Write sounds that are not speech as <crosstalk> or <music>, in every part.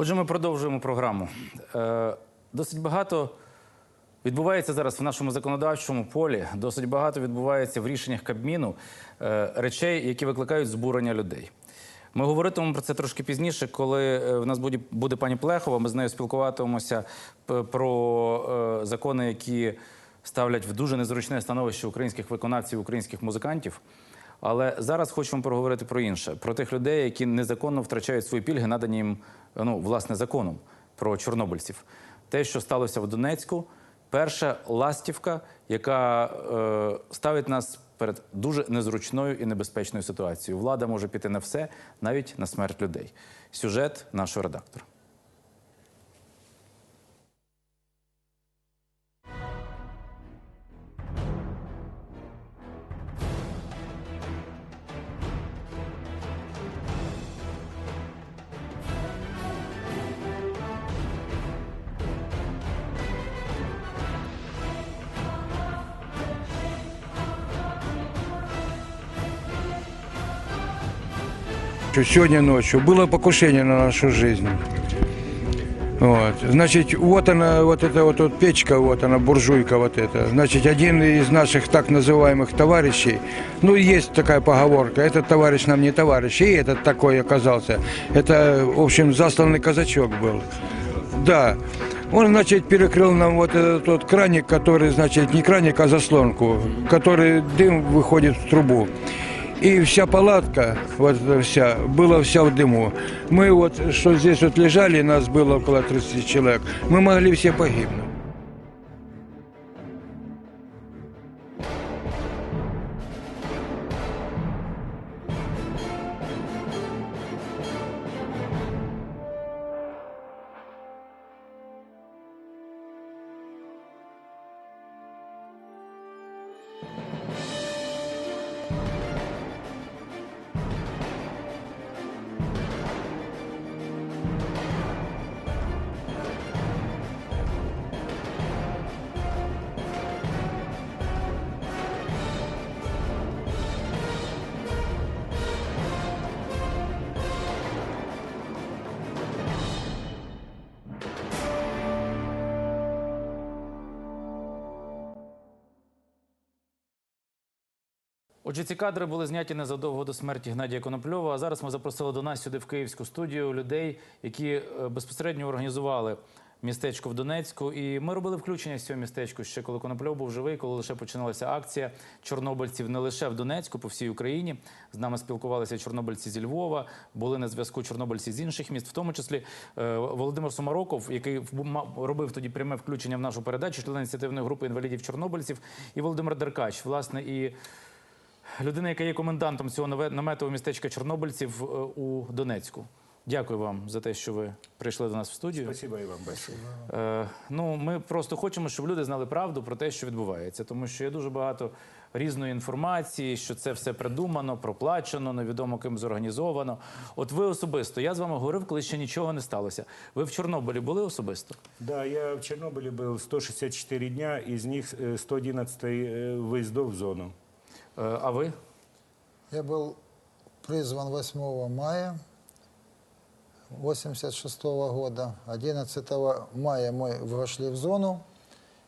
Отже, ми продовжуємо програму. Е, Досить багато відбувається зараз в нашому законодавчому полі. Досить багато відбувається в рішеннях Кабміну е, речей, які викликають збурення людей. Ми говоритимемо про це трошки пізніше, коли е, в нас буде, буде пані Плехова. Ми з нею спілкуватимемося про закони, які ставлять в дуже незручне становище українських виконавців, українських музикантів. Але зараз хочемо поговорити про інше: про тих людей, які незаконно втрачають свої пільги, надані їм ну, власне законом про чорнобильців. Те, що сталося в Донецьку, перша ластівка, яка е, ставить нас перед дуже незручною і небезпечною ситуацією. Влада може піти на все, навіть на смерть людей. Сюжет нашого редактора. Что Сегодня ночью было покушение на нашу жизнь. Вот. Значит, вот она, вот эта вот, вот печка, вот она, буржуйка вот эта. Значит, один из наших так называемых товарищей, ну, есть такая поговорка, этот товарищ нам не товарищ, и этот такой оказался. Это, в общем, засланный казачок был. Да. Он, значит, перекрыл нам вот этот вот краник, который, значит, не краник, а заслонку, который дым выходит в трубу. И вся палатка, вот эта вся, была вся в дыму. Мы вот, что здесь вот лежали, нас было около 30 человек, мы могли все погибнуть. Кадри були зняті незадовго до смерті Гнадія Конопльова. А зараз ми запросили до нас сюди в київську студію людей, які е, безпосередньо організували містечко в Донецьку. І ми робили включення з цього містечку ще коли Конопльов був живий, коли лише починалася акція чорнобильців не лише в Донецьку, по всій Україні. З нами спілкувалися чорнобильці зі Львова, були на зв'язку чорнобильці з інших міст, в тому числі е, Володимир Сумароков, який робив тоді пряме включення в нашу передачу, член ініціативної групи інвалідів чорнобильців, і Володимир Деркач, власне, і Людина, яка є комендантом цього наве- наметового містечка Чорнобильців е, у Донецьку. Дякую вам за те, що ви прийшли до нас в студію. Спасибо и вам большое. Е, ну, ми просто хочемо, щоб люди знали правду про те, що відбувається, тому що є дуже багато різної інформації, що це все придумано, проплачено, невідомо ким зорганізовано. От ви особисто, я з вами говорив, коли ще нічого не сталося. Ви в Чорнобилі були особисто? Да, я в Чернобыле был 164 дня, из них э, 111 э, выездов в зону. Е, а ви? Я был призван 8 мая 86 года. 11 мая мы вошли в зону,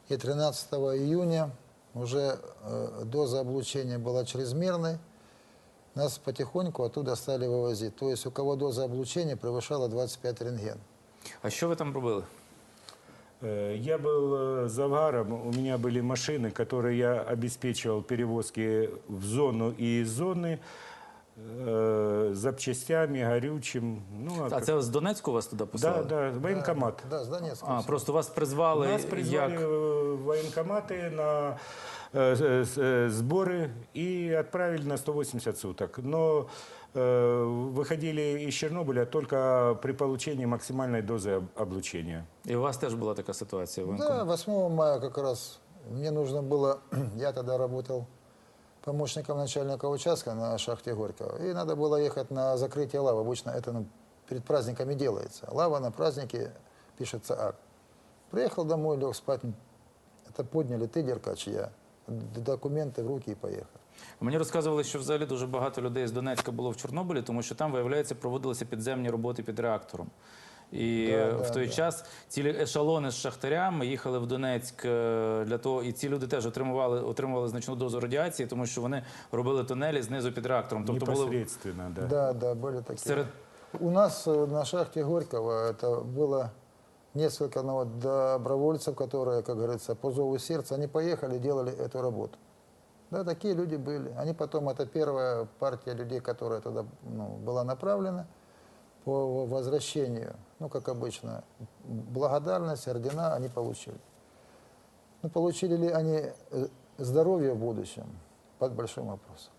и 13 июня уже э, доза облучения была чрезмерной. Нас потихоньку оттуда стали вывозить. То есть у кого доза облучения превышала 25 рентген. А що ви там робили? Э, Я был э, завгаром, у меня были машины, которые я обеспечивал перевозки в зону и из зоны э, запчастями, горючим. Ну, а А как- це з Донецьку вас туди да, послали? да, военкомат. Да, с Донецка. А, просто вас призвали Нас призвали як в военкоматы на э, э, с- э, сборы и отправили на 180 суток. Но э, выходили из Чернобыля только при получении максимальной дозы об- облучения. І у вас теж була така ситуація. в Да, воєнкоматі? 8 мая как раз мне нужно было, <clears throat> я тогда работал помощником начальника участка на шахте Горького, и надо было ехать на закрытие лавы. Обычно это ну, перед праздниками делается. Лава на празднике пишется акт. Приехал домой, лег спать. Это подняли ты, Деркач, и я. Д- Документы в руки и поехал. Мені розказували, що взагалі дуже багато людей з Донецька було в Чорнобилі, тому що там, виявляється, проводилися підземні роботи під реактором. І Да, е, да, в той да. час цілі ешелони з шахтарями їхали в Донецьк е, для того, і ці люди теж отримували, отримували значну дозу радіації, тому що вони робили тунелі знизу під реактором. Тобто були Непосредственно, да. Да, да, были такие. серед У нас э, на шахте Горького это было несколько ну, вот, добровольцев, которые, как говорится, по зову сердца, они поехали, делали эту работу. Да, такие люди были. Они потом, это первая партия людей, которая туда ну, была направлена по возвращению, ну, как обычно, благодарность, ордена они получили. Ну, получили ли они э, здоровье в будущем? Под большим вопросом.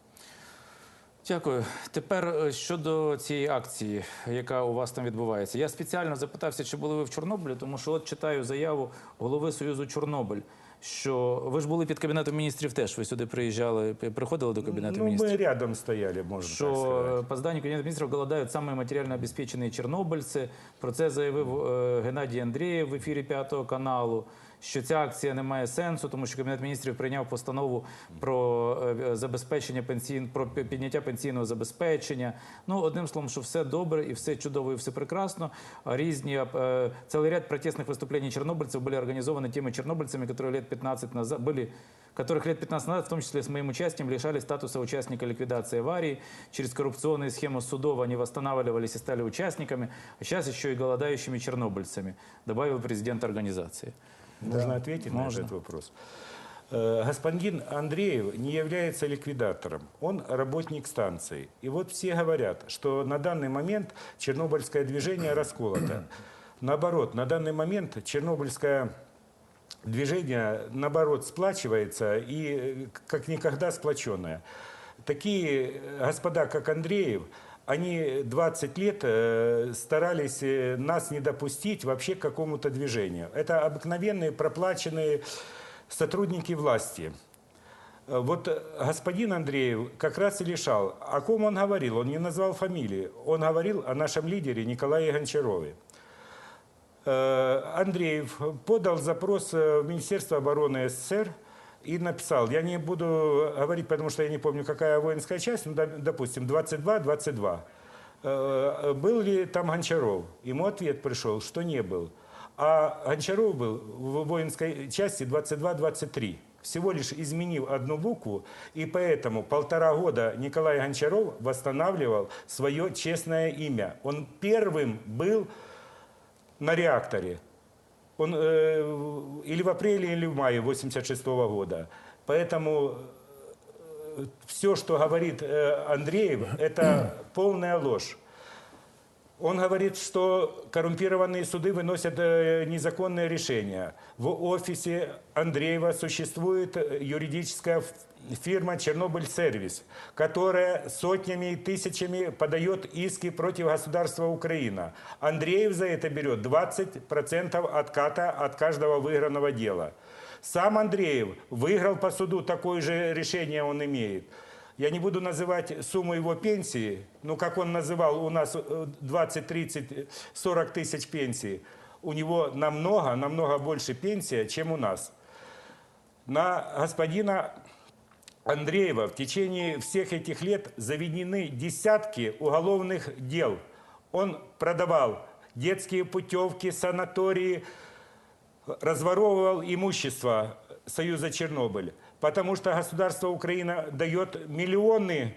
Дякую. Тепер е, щодо цієї акції, яка у вас там відбувається. Я спеціально запитався, чи були ви в Чорнобилі, тому що от читаю заяву голови Союзу Чорнобиль. Що ви ж були під кабінетом міністрів теж. Ви сюди приїжджали, приходили до кабінету Ну, мы ми рядом стояли, можна так Що так сказати. по зданню Кабінету міністрів голодають саме матеріально обезпечені чорнобильці. Про це заявив е, Геннадій Андрієв в ефірі п'ятого каналу Що ця акція не має сенсу, тому що Кабінет міністрів прийняв постанову про е, забезпечення пенсій, про пі- підняття пенсійного забезпечення. Ну одним словом, що все добре і все чудово, і все прекрасно. А різні е, целый ряд протестных выступлений чернобыльцев были организованы теми чернобыльцами, которые лет 15 назад были которых лет 15 назад, в том числе с моим участием, лишали статуса участника ликвидации аварии. Через коррупционные схемы судов они восстанавливались и стали участниками, а сейчас еще и голодающими чернобыльцами, добавил президент организации. Можно ответить Можно. на этот вопрос? Э, Господин Андреев не является ликвидатором, он работник станции. И вот все говорят, что на данный момент чернобыльское движение расколото. <clears throat> Наоборот, на данный момент чернобыльское движение, наоборот, сплачивается и э, как никогда сплоченное. Такие э, господа, как Андреев, они 20 лет э, старались э, нас не допустить вообще к какому-то движению. Это обыкновенные проплаченные сотрудники власти. Э, Вот господин Андреев как раз и решал, о ком он говорил. Он не назвал фамилии. Он говорил о нашем лидере Николае Гончарове. Андреев подал запрос в Министерство обороны СССР и написал, я не буду говорить, потому что я не помню, какая воинская часть, ну, доп- допустим, 22-22. Э, Был ли там Гончаров? Ему ответ пришел, что не был. А Гончаров был в воинской части 22-23. Всего лишь изменив одну букву, и поэтому полтора года Николай Гончаров восстанавливал свое честное имя. Он первым был на реакторе. Он э, или в апреле, или в мае 86 года. Поэтому все, что говорит э, Андреев, это полная ложь. Он говорит, что коррумпированные суды выносят э, незаконные решения. В офисе Андреева существует э, юридическая фирма «Чернобыль Сервис», которая сотнями и тысячами подает иски против государства Украина. Андреев за это берет 20% отката от каждого выигранного дела. Сам Андреев выиграл по суду, такое же решение он имеет. Я не буду называть сумму его пенсии, ну, как он называл, у нас э, 20, 30, 40 тысяч пенсий. У него намного, намного больше пенсия, чем у нас. На господина Андреева в течение всех этих лет заведены десятки уголовных дел. Он продавал детские путевки, санатории, разворовывал имущество Союза Чернобыль, потому что государство Украина дает миллионы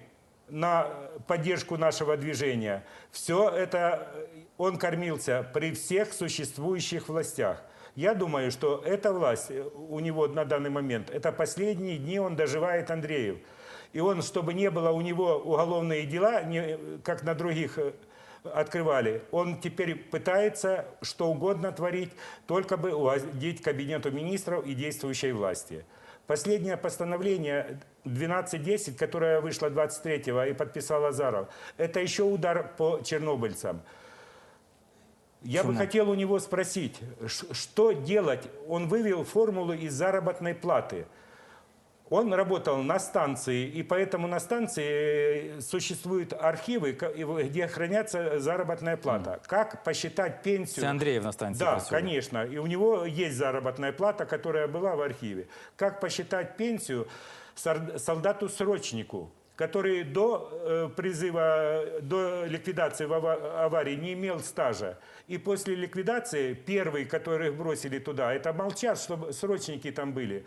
на поддержку нашего движения. Все это э, он кормился при всех существующих властях. Я думаю, что эта власть э, у него на данный момент, это последние дни он доживает Андреев. И он, чтобы не было у него уголовные дела, не, как на других э, открывали. Он теперь пытается что угодно творить, только бы угодить кабинету министров и действующей власти. Последнее постановление 1210, которое вышло 23-го и подписал Азаров, это еще удар по чернобыльцам. Я бы хотел у него спросить, что делать? Он вывел формулу из заработной платы. Он работал на станции, и поэтому на станции э, существуют архивы, ка- и в- где хранятся заработная плата. Как посчитать пенсию? Це Андріїв на станції Да, працює. конечно. И у него есть заработная плата, которая была в архиве. Как посчитать пенсию сар- солдату-срочнику, который до э, призыва, до ликвидации в ава- аварии не имел стажа. И после ликвидации первый, которых бросили туда, это молчат, чтобы срочники там были.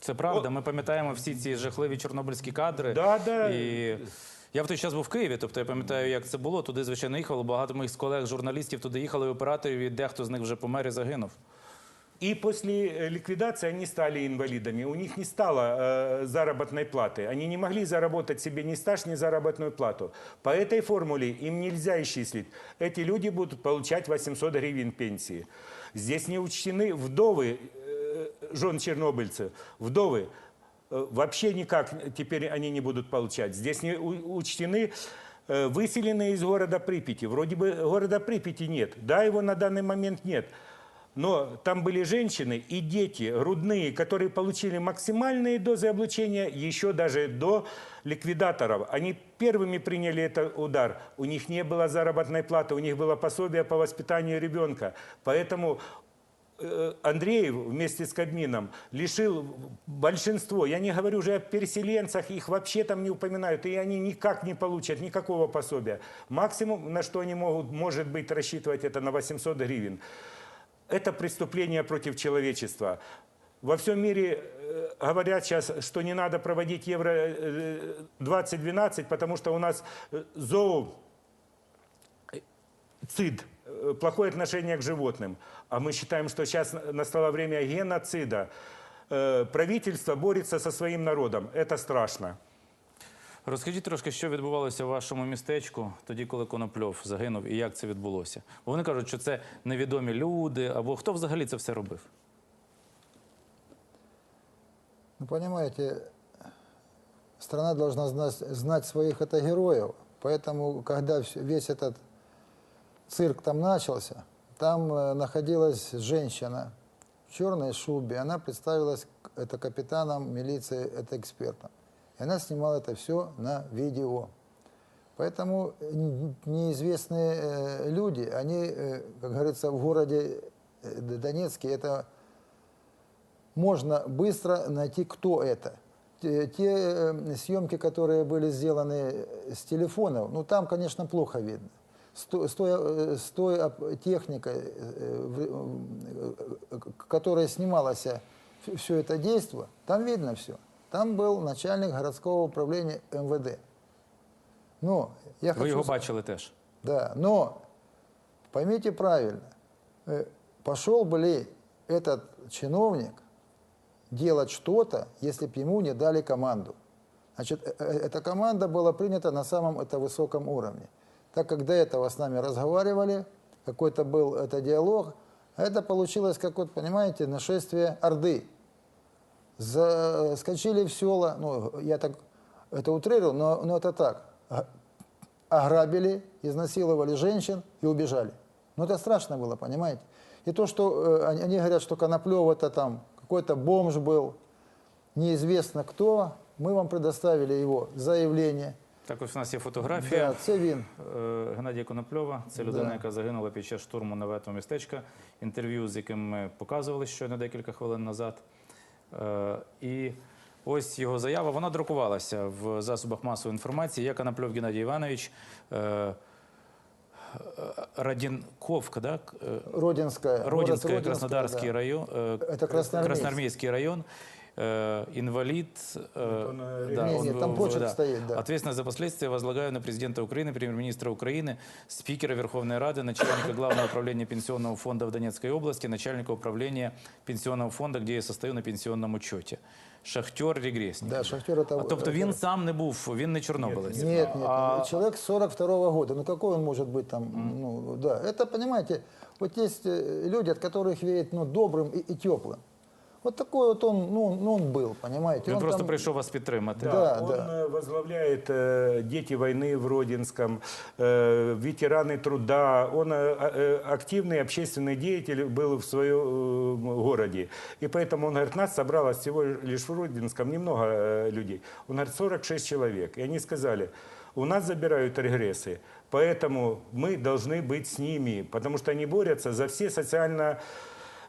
Це правда. Ми пам'ятаємо всі ці жахливі чорнобильські кадри. Да, да. І я в той час був в Києві, тобто я пам'ятаю, як це було. Туди, звичайно, їхало. Багато моїх колег, журналістів туди їхали, і операторів, і дехто з них вже помер і загинув. И после э, ликвидации они стали инвалидами. У них не стало э, заработной платы. Они не могли заработать себе ни стаж, ни заработную плату. По этой формуле им нельзя исчислить. Эти люди будут получать 800 гривен пенсии. Здесь не учтены вдовы э, жен чернобыльцев. Вдовы э, вообще никак теперь они не будут получать. Здесь не учтены э, выселенные из города Припяти. Вроде бы города Припяти нет. Да, его на данный момент нет. Но там были женщины и дети грудные, которые получили максимальные дозы облучения еще даже до ликвидаторов. Они первыми приняли этот удар. У них не было заработной платы, у них было пособие по воспитанию ребенка. Поэтому Андреев вместе с Кабмином лишил большинство, я не говорю уже о переселенцах, их вообще там не упоминают, и они никак не получат никакого пособия. Максимум, на что они могут, может быть, рассчитывать, это на 800 гривен. Это преступление против человечества. Во всем мире э, говорят сейчас, что не надо проводить Евро э, 2012, потому что у нас э, зоо ЦИД, э, плохое отношение к животным. А мы считаем, что сейчас настало время геноцида. Э, Правительство борется со своим народом. Это страшно. Розкажіть трошки, що відбувалося в вашому містечку тоді, коли Конопльов загинув, і як це відбулося? Бо вони кажуть, що це невідомі люди, або хто взагалі це все робив? Ну, понимаете, страна должна знать, знать своих это героев. Поэтому, когда вс- весь этот цирк там начался, там э, находилась женщина в черной шубе. Она представилась это капитаном милиции, это экспертом. И она снимала это все на видео. Поэтому н- неизвестные э, люди, они, э, как говорится, в городе э, Донецке, это можно быстро найти, кто это. Те, э, съемки, которые были сделаны с телефонов, ну там, конечно, плохо видно. С той, с той, э, техникой, э, э, которая снималась все это действие, там видно все. Там был начальник городского управления МВД. Но я Ви хочу його с- бачили теж. да, но поймите правильно, пошел бы ли этот чиновник делать что-то, если бы ему не дали команду? Значит, эта команда была принята на самом это высоком уровне. Так как до этого с нами разговаривали, какой-то был это диалог, а это получилось, как вот, понимаете, нашествие Орды. Заскочили в села, ну, я так это утрирую, но, но это так. Г- ограбили, изнасиловали женщин и убежали. Ну это страшно было, понимаете? И то, что э, они говорят, что Коноплев это там какой-то бомж был, неизвестно кто, мы вам предоставили его заявление. Також у нас є фотографія. Да, це він. Е, Геннадія Конопльова. Це людина, Да. яка загинула під час штурму наветого містечка. Інтерв'ю, з яким ми показували щойно декілька хвилин назад. Е, І ось його заява. Вона друкувалася в засобах масової інформації. Я Конопльов Геннадій Іванович. е, Радінковка, да? Родинская. Родинская, Краснодарский да. район, Это Красноармейский. Красноармейский район, э, инвалид. э, он, э, да, он не, был- там почерк да. стоит, да. Ответственность за последствия возлагаю на президента Украины, премьер-министра Украины, спикера Верховной Рады, начальника Главного управления Пенсионного фонда в Донецкой области, начальника управления Пенсионного фонда, где я состою на пенсионном учете. Шахтер регресник. Да, шахтер это... А, тобто він сам не був, він не чорнобилець. Нет, нет, А- человек 42 года, ну какой он может быть там, ну да, это, понимаете, вот есть люди, от которых веет, ну, добрым и, и теплым. Вот такой вот он, ну, ну, он был, понимаете. Він он просто там- прийшов вас підтримати. Да. он да. э, возглавляет э, «Дети войны» в Родинском, э, ветераны труда. Он э, э, активный общественный деятель был в своем э, городе. И поэтому он говорит, нас собралось всего лишь в Родинском немного э, людей. Он говорит, 46 человек. И они сказали, у нас забирают регрессы, поэтому мы должны быть с ними, потому что они борются за все социально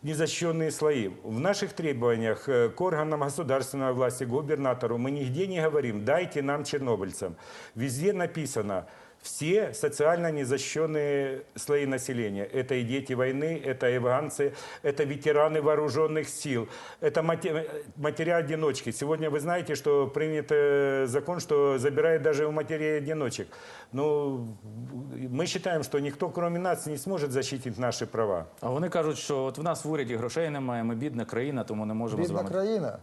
незащищенные слои. В наших требованиях э, к органам государственной власти, губернатору мы нигде не говорим «дайте нам чернобыльцам». Везде написано все социально незащищенные слои населения. Это и дети войны, это и афганцы, это ветераны вооруженных сил, это мате- матери-одиночки. Сегодня вы знаете, что принят э, закон, что забирают даже у матерей-одиночек. Ну, мы считаем, что никто, кроме нас, не сможет защитить наши права. А вони кажуть, що от в нас в уряді грошей немає, ми бідна країна, тому не можемо з Бедная вами. краина.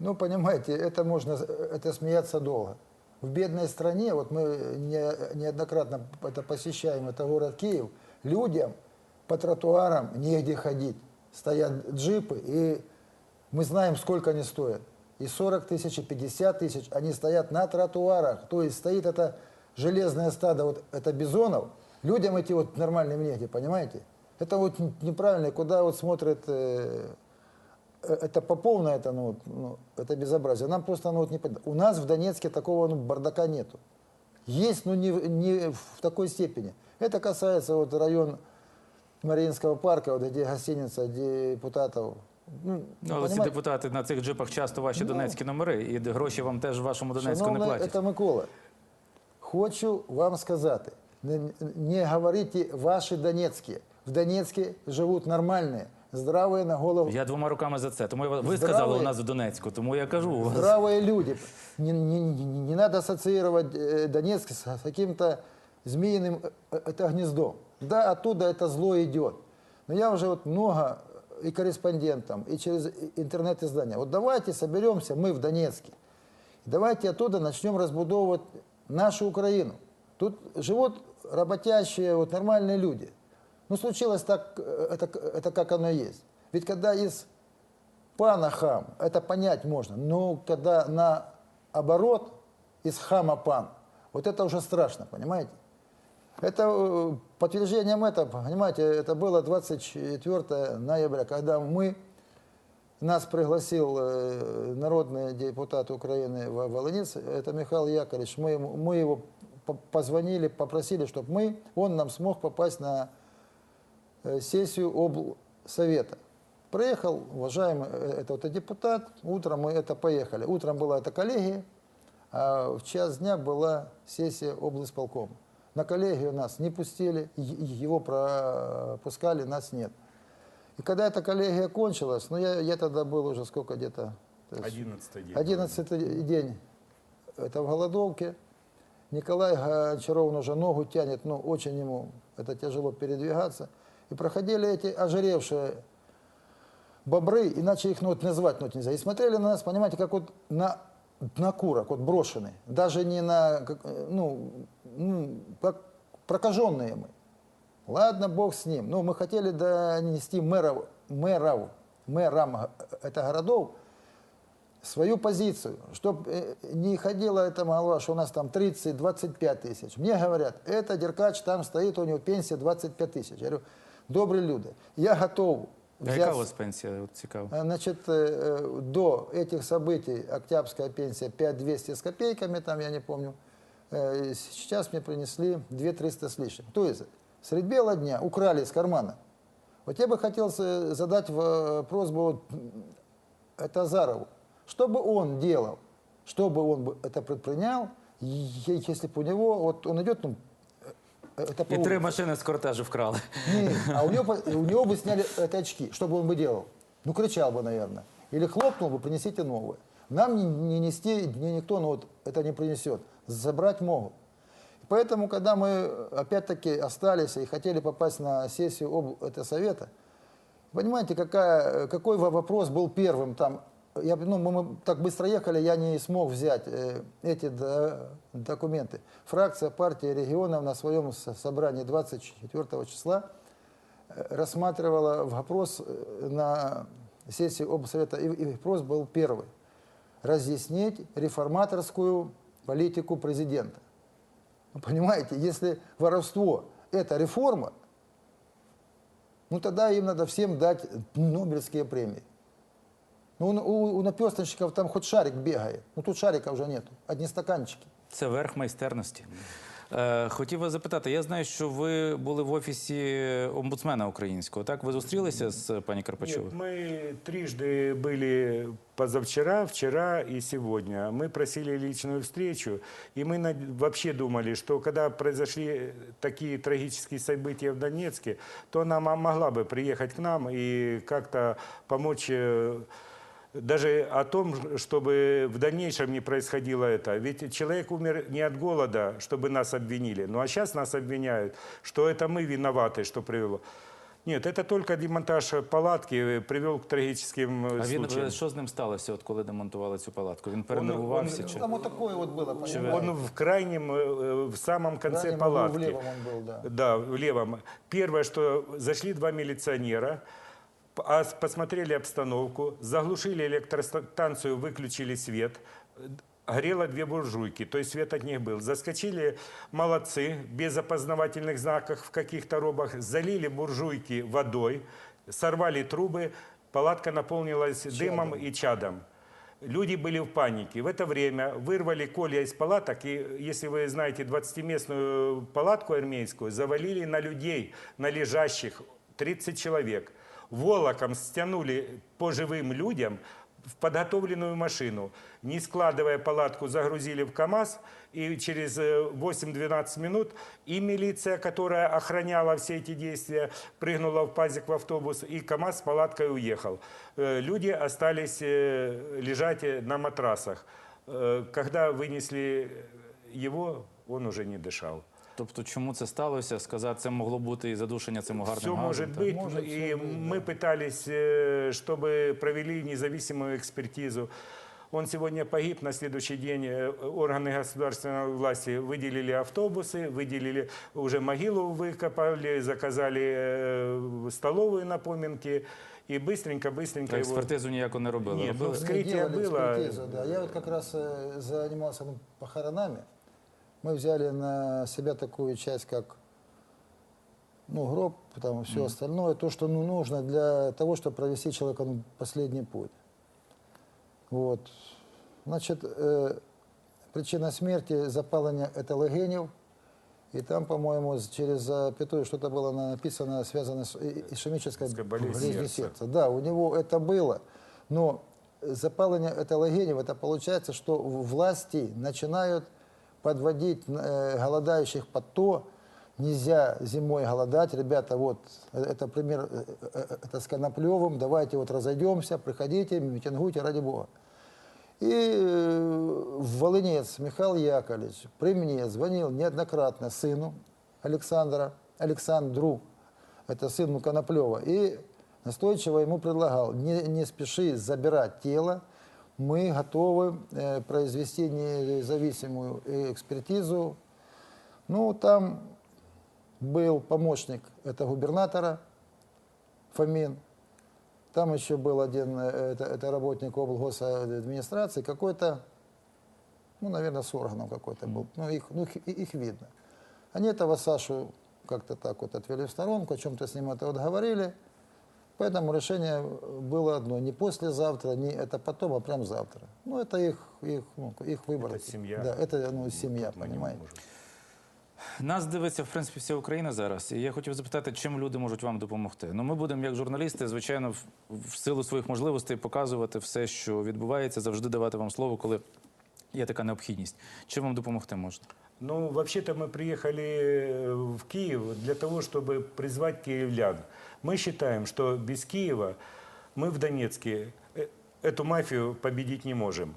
Ну, понимаете, это можно, это смеяться долго. В бедной стране, вот мы не, неоднократно это посещаем, это город Киев, людям по тротуарам негде ходить. Стоят джипы, и мы знаем, сколько они стоят. И 40 тысяч, и 50 тысяч, они стоят на тротуарах. То есть стоит это железное стадо, вот это бизонов, людям идти вот нормальным негде, понимаете? Это вот неправильно, куда вот смотрят э, это Попов на это, ну, вот, ну, это безобразие. Нам просто, ну, вот не под- У нас в Донецке такого ну, бардака нету. Есть, но не, в- не в такой степени. Это касается вот район Мариинского парка, вот, где гостиница депутатов. Ну, Ну, але ці понимаете, депутати на цих джипах часто ваші Ну. донецькі номери, і де гроші вам теж в вашому Донецьку не Шановний, платять. це Микола. Хочу вам сказати, не, не говорите ваші Донецькі. В Донецьку живуть нормальні, здраві на голову. Я двома руками за це. Тому я, ви Здравий. сказали у нас в Донецьку, тому я кажу у вас. Здравые люди. Не, не- не- не надо ассоциировать э, Донецк с каким-то змеиным э, это гнездом. Да, оттуда это зло идет. Но я уже вот много и корреспондентам, и через интернет-издания. Вот давайте соберемся мы в Донецке. Давайте оттуда начнем разбудовывать нашу Украину. Тут живут работящие, вот нормальные люди. Ну, случилось так, э, это, это как оно есть. Ведь когда из пана хам, это понять можно. Но когда наоборот, из хама пан, вот это уже страшно, понимаете? Это э, подтверждением этого, понимаете, это было 24 ноября, когда мы, нас пригласил э, народный депутат Украины Ва- Волынец, это Михаил Яковлевич, мы, мы его по- позвонили, попросили, чтобы мы, он нам смог попасть на сессию облсовета. Приехал, уважаемый э, это вот депутат, утром мы это поехали. Утром была эта коллегия, а в час дня была сессия облсполкома. На коллегию нас не пустили, его пропускали, нас нет. И когда эта коллегия кончилась, ну я, я тогда был уже сколько где-то... то есть 11 день. Одиннадцатый день это в голодовке. Николай Гончаров уже ногу тянет, но очень ему это тяжело передвигаться. И проходили эти ожиревшие бобры, иначе их ну, вот назвать ну, нельзя. И смотрели на нас, понимаете, как вот на, на курок, вот брошенные. Даже не на, как, э, ну, ну, как прокаженные мы. Ладно, бог с ним. Но мы хотели донести мэров, мэров, мэрам э, это городов свою позицию, чтобы не ходила эта молва, что у нас там 30-25 тысяч. Мне говорят, это Деркач, там стоит, у него пенсия 25 тысяч. Я говорю, добрые люди, я готов А яка взять у вас пенсія? От цікаво. а, Значит, э, до этих событий октябрьская пенсия 5200 с копейками, там я не помню. Э, Сейчас мне принесли 2300 с лишним. То есть средь бела дня украли из кармана. Вот я бы хотел э, задать м, это Азарову. Что бы он делал, что бы он это предпринял, если бы у него, вот он идет, ну, э, это І три улице. машини з кортежу вкрали. Не, а у него, <laughs> у него бы сняли это очки. Что бы он бы делал? Ну, кричал бы, наверное. Или хлопнул бы, принесите новые. Нам не, не нести, не никто ну, вот, это не принесет. Забрать могут. Поэтому, когда мы опять-таки остались и хотели попасть на сессию об, это совета, понимаете, какая, какой во- вопрос был первым там? Я, ну, мы, так быстро ехали, я не смог взять э, эти до- документы. Фракция партии регионов на своем со- собрании 24 числа э, рассматривала вопрос э, на сессии облсовета, и, и вопрос был первый. Разъяснить реформаторскую политику президента. Ну, понимаете, если воровство – это реформа, ну тогда им надо всем дать Нобелевские премии. Ну, у, у, у наперсточников там хоть шарик бегает. Ну, тут шарика уже нету. Одни стаканчики. Це верх майстерності. Е, хотів вас запитати, я знаю, що ви були в офісі омбудсмена українського. Так, ви зустрілися з пані Карпачовою? Нет, мы трижды были позавчера, вчера и сегодня. Мы просили личную встречу, и мы над- вообще думали, что когда произошли такие трагические события в Донецке, то она мо- могла бы приехать к нам и как-то помочь э, даже о том, чтобы в дальнейшем не происходило это. Ведь человек умер не от голода, чтобы нас обвинили. Ну а сейчас нас обвиняют, что это мы виноваты, что привело. Нет, это только демонтаж палатки привел к трагическим э, А він случаям. що з ним сталося, от коли демонтували цю палатку? Він перенервувався он- чи Там вот такое вот было, понимаете? Он в крайнем, э, в самом конце Крайнем углу палатки. в левом он был, да. Да, в левом. Первое, что зашли два милиционера, посмотрели обстановку, заглушили электростанцию, выключили свет, э, горело две буржуйки, то есть свет от них был. Заскочили молодцы, без опознавательных знаков в каких-то робах, залили буржуйки водой, сорвали трубы, палатка наполнилась дымом и чадом. Люди были в панике. В это время вырвали колья из палаток, и, если вы знаете, 20-местную палатку армейскую завалили на людей, на лежащих, 30 человек. Волоком стянули по живым людям в подготовленную машину. Не складывая палатку, загрузили в КАМАЗ, и через э, 8-12 минут и милиция, которая охраняла все эти действия, прыгнула в пазик в автобус, и КАМАЗ с палаткой уехал. Э, Люди остались э, лежать э, на матрасах. Э, Когда вынесли его, он уже не дышал. тобто, чому це сталося? Сказати, це могло бути і задушення цим угарним Все газом. может так? быть. Может и всё быть, мы пытались, э, чтобы провели независимую экспертизу. Он сегодня погиб, на следующий день э, органы государственной власти выделили автобусы, выделили уже могилу выкопали, заказали э, столовую на поминки и быстренько-быстренько Та его... експертизу ніяко не робили. Ні, Робили? ну, Мы Вскрытие делали было. экспертизу, да. Я вот как раз э, занимался ну, похоронами. Мы взяли на себя такую часть, как ну, гроб, там все остальное, то, что ну, нужно для того, чтобы провести человека ну, последний путь. Вот. Значит, э, причина смерти запалення эталогенев. И там, по-моему, через запятую что-то было на- написано, связано с ишемической болезнью сердца. сердца. Да, у него это было. Но запаление эталогенев, это получается, что власти начинают подводить э, голодающих под то, нельзя зимой голодать, ребята, вот, э, это пример, э, э, это с Коноплевым, давайте вот разойдемся, приходите, митингуйте, ради Бога. И Волынец Михаил Яковлевич при мне звонил неоднократно сыну Александра, Александру, это сын Коноплева, и настойчиво ему предлагал, не, не спеши забирать тело, мы готовы э, произвести независимую экспертизу. Ну, там был помощник, это губернатора Фомин, там еще был один, э, это, это работник облгосадминистрации, какой-то, ну, наверное, с органом какой-то был. Ну, их, ну, их, их видно. Они этого Сашу как-то так вот отвели в сторонку, о чем-то с ним это вот говорили. Поэтому решение было одно, не послезавтра, не это потом, а прям завтра. Ну, это их, их, ну, их выбор. Это семья. Да, это ну, семья, Мы не понимаете. можем. Нас дивиться, в принципі, вся Україна зараз. І я хотів запитати, чим люди можуть вам допомогти. Ну, ми будемо, як журналісти, звичайно, в, в силу своїх можливостей показувати все, що відбувається, завжди давати вам слово, коли є така необхідність. Чим вам допомогти можна? Ну, вообще-то мы приехали э, в Киев для того, чтобы призвать киевлян. Мы считаем, что без Киева мы в Донецке э, эту мафию победить не можем.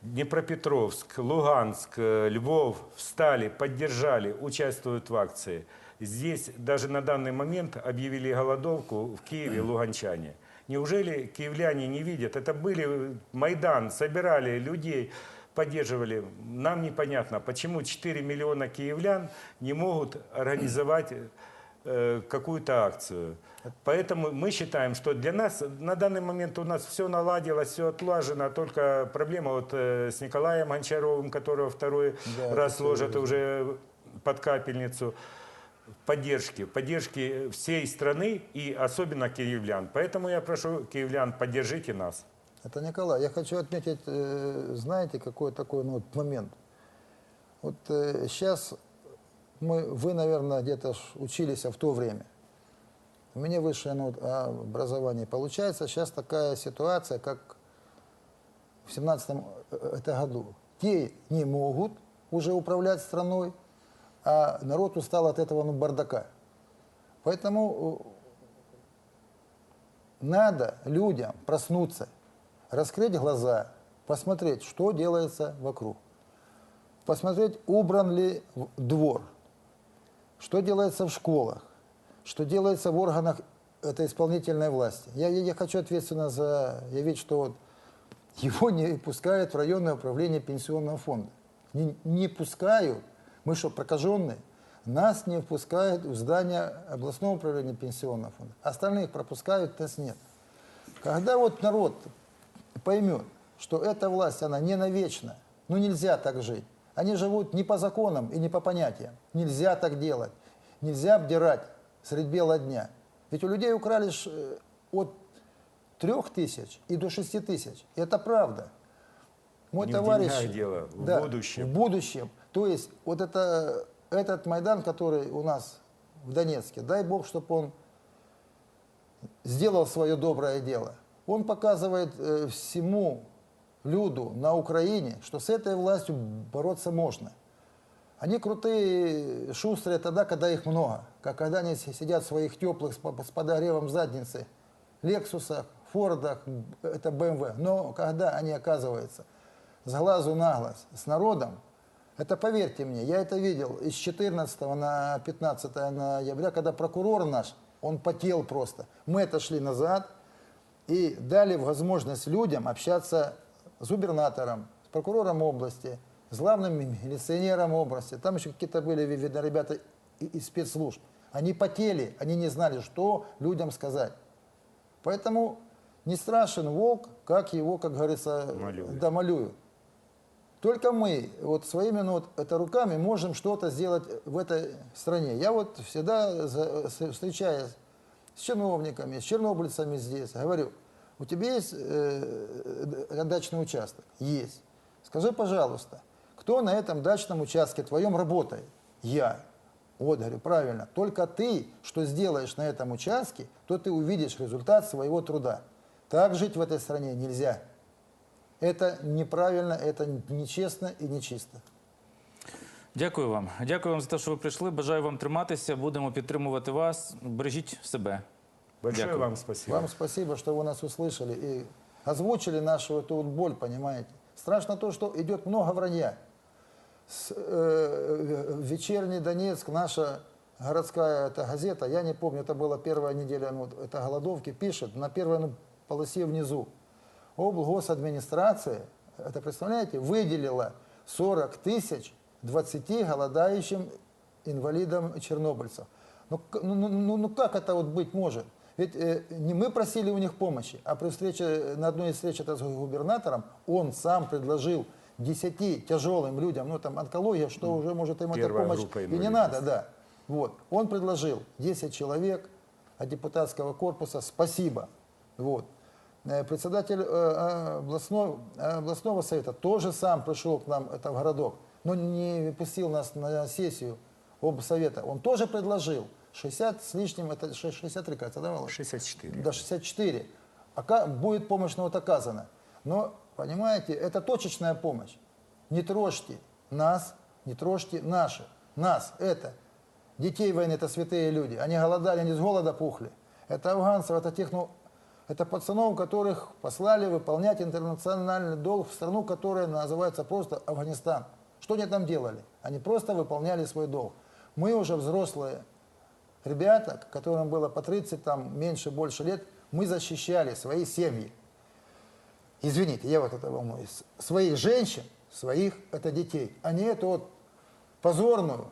Днепропетровск, Луганск, э, Львов встали, поддержали, участвуют в акции. Здесь даже на данный момент объявили голодовку в Киеве <clears throat> луганчане. Неужели киевляне не видят? Это были Майдан, собирали людей, поддерживали. Нам непонятно, почему 4 миллиона киевлян не могут организовать э, какую-то акцию. Поэтому мы считаем, что для нас на данный момент у нас все наладилось, все отлажено, только проблема вот э, с Николаем Гончаровым, которого второй Да, раз ложат уже под капельницу, поддержки, поддержки всей страны и особенно киевлян. Поэтому я прошу киевлян, поддержите нас. Это Николай. Я хочу отметить, э, знаете, какой такой ну, вот момент. Вот сейчас мы, вы, наверное, где-то учились в то время. У меня высшее ну, образование. Получается сейчас такая ситуация, как в 17 это году. Те не могут уже управлять страной, а народ устал от этого ну, бардака. Поэтому э, надо людям проснуться, раскрыть глаза, посмотреть, что делается вокруг. Посмотреть, убран ли двор, что делается в школах, что делается в органах этой исполнительной власти. Я, я, я хочу ответственно заявить, что вот его не пускают в районное управление пенсионного фонда. Не, не пускают. Мы что, прокаженные? Нас не впускают в здание областного управления пенсионного фонда. Остальных пропускают, нас нет. Когда вот народ поймет, что эта власть, она не навечно, ну нельзя так жить. Они живут не по законам и не по понятиям. Нельзя так делать. Нельзя обдирать средь бела дня. Ведь у людей украли э, от трех тысяч и до шести тысяч. Это правда. Мой Не в товарищ... деньгах дело, в Да, будущем. В будущем. То есть вот это, этот Майдан, который у нас в Донецке, дай бог, чтобы он сделал свое доброе дело. Он показывает э, всему люду на Украине, что с этой властью бороться можно. Они крутые, шустрые тогда, когда их много. Как когда они си- сидят в своих теплых с подогревом задницы, Лексусах, Фордах, это БМВ. Но когда они оказываются с глазу на глаз с народом, это поверьте мне, я это видел из 14 на 15 ноября, когда прокурор наш, он потел просто. Мы отошли назад и дали возможность людям общаться с губернатором, с прокурором области, с главным милиционером области. Там еще какие-то были, видно, ребята из спецслужб. Они потели, они не знали, что людям сказать. Поэтому не страшен волк, как его, как говорится, Малюют. да, малюют. Только мы вот своими ну, вот, это руками можем что-то сделать в этой стране. Я вот всегда, встречаясь с чиновниками, с чернобыльцами здесь, говорю, у тебя есть э, э, дачный участок? Есть. Скажи, пожалуйста, кто на этом дачном участке твоем работает? Я. Вот, говорю, правильно. Только ты, что сделаешь на этом участке, то ты увидишь результат своего труда. Так жить в этой стране нельзя. Это неправильно, это нечестно и нечисто. Дякую вам. Дякую вам за те, що ви прийшли. Бажаю вам триматися. Будемо підтримувати вас. Бережіть себе. Большое Дякую. вам спасибо. Вам спасибо, что вы нас услышали и озвучили нашу эту вот боль, понимаете. Страшно то, что идет много вранья. С, э, вечерний Донецк, наша городская эта газета, я не помню, это была первая неделя ну, вот, это голодовки, пишет на первой ну, полосе внизу. Облгосадминистрация, это представляете, выделила 40 тысяч 20 голодающим инвалидам-чернобыльцам. Ну, к- ну, ну, ну, ну как это вот быть может? Ведь э, не мы просили у них помощи, а при встрече, на одной из встреч это с губернатором, он сам предложил 10 тяжелым людям, ну там онкология, что уже может им эта помощь и не надо, да. Вот. Он предложил 10 человек от депутатского корпуса, спасибо. Вот. Э, Председатель э, областного, областного совета тоже сам пришел к нам это, в городок, но не пустил нас на сессию облсовета. Он тоже предложил 60 с лишним, это 63, кажется, да, Володь? 64. до 64. Ока- будет помощь ну, вот оказана. Но, понимаете, это точечная помощь. Не трожьте нас, не трожьте наши. Нас, это. Детей войны, это святые люди. Они голодали, они с голода пухли. Это афганцев, это тех, ну, это пацанов, которых послали выполнять интернациональный долг в страну, которая называется просто Афганистан. Что они там делали? Они просто выполняли свой долг. Мы уже взрослые ребята, которым было по 30, там, меньше, больше лет, мы защищали свои семьи. Извините, я вот это волнуюсь. Своих женщин, своих это детей, а не эту вот позорную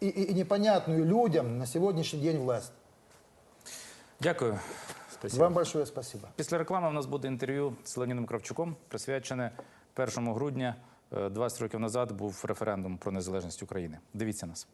и, и- и непонятную людям на сегодняшний день власть. Дякую. Спасибо. Вам большое спасибо. Після реклами у нас буде інтерв'ю з Леонідом Кравчуком, присвячене 1 грудня. Е, 20 років назад був референдум про незалежність України. Дивіться нас.